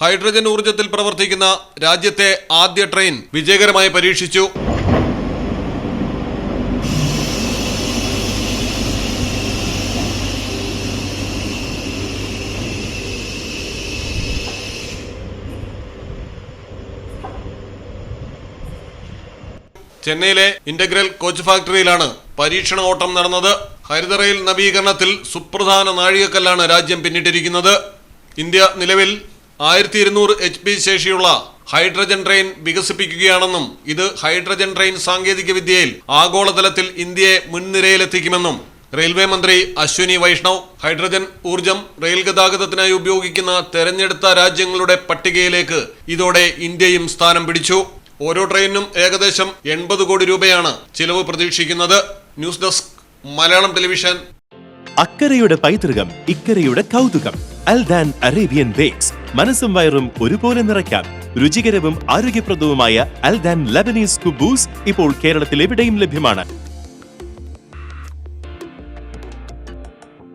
Hydrogen ഊർജത്തിൽ പ്രവർത്തിക്കുന്ന രാജ്യത്തെ ആദ്യ ട്രെയിൻ വിജയകരമായി പരീക്ഷിച്ചു. ചെന്നൈയിലെ ഇന്റഗ്രൽ കോച്ച് ഫാക്ടറിയിലാണ് പരീക്ഷണ ഓട്ടം നടന്നത്. ഹരിത റെയിൽ നവീകരണത്തിൽ സുപ്രധാന നാഴികക്കല്ലാണ് രാജ്യം പിന്നിട്ടിരിക്കുന്നത്. ഇന്ത്യ നിലവിൽ ആയിരത്തി ഇരുന്നൂറ് എച്ച് പി ശേഷിയുള്ള ഹൈഡ്രജൻ ട്രെയിൻ വികസിപ്പിക്കുകയാണെന്നും ഇത് ഹൈഡ്രജൻ ട്രെയിൻ സാങ്കേതിക വിദ്യയിൽ ആഗോളതലത്തിൽ ഇന്ത്യയെ മുൻനിരയിലെത്തിക്കുമെന്നും റെയിൽവേ മന്ത്രി അശ്വിനി വൈഷ്ണവ് ഹൈഡ്രജൻ ഊർജം റെയിൽ ഗതാഗതത്തിനായി ഉപയോഗിക്കുന്ന തെരഞ്ഞെടുത്ത രാജ്യങ്ങളുടെ പട്ടികയിലേക്ക് ഇതോടെ ഇന്ത്യയും സ്ഥാനം പിടിച്ചു. ഓരോ ട്രെയിനിനും ഏകദേശം എൺപത് കോടി രൂപയാണ് ചിലവ് പ്രതീക്ഷിക്കുന്നത്. News desk Malayalam television. അക്കരയുടെ പൈതൃകം ഇക്കരയുടെ കൗതുകം അൽദാൻ അറേബ്യൻ ബേക്സ്. മനസ്സും വയറും ഒരുപോലെ നിറയ്ക്കാം. രുചികരവും ആരോഗ്യപ്രദവുമായ അൽദാൻ ലബനീസ് കുബൂസ് ഇപ്പോൾ കേരളത്തിൽ എവിടെയും ലഭ്യമാണ്.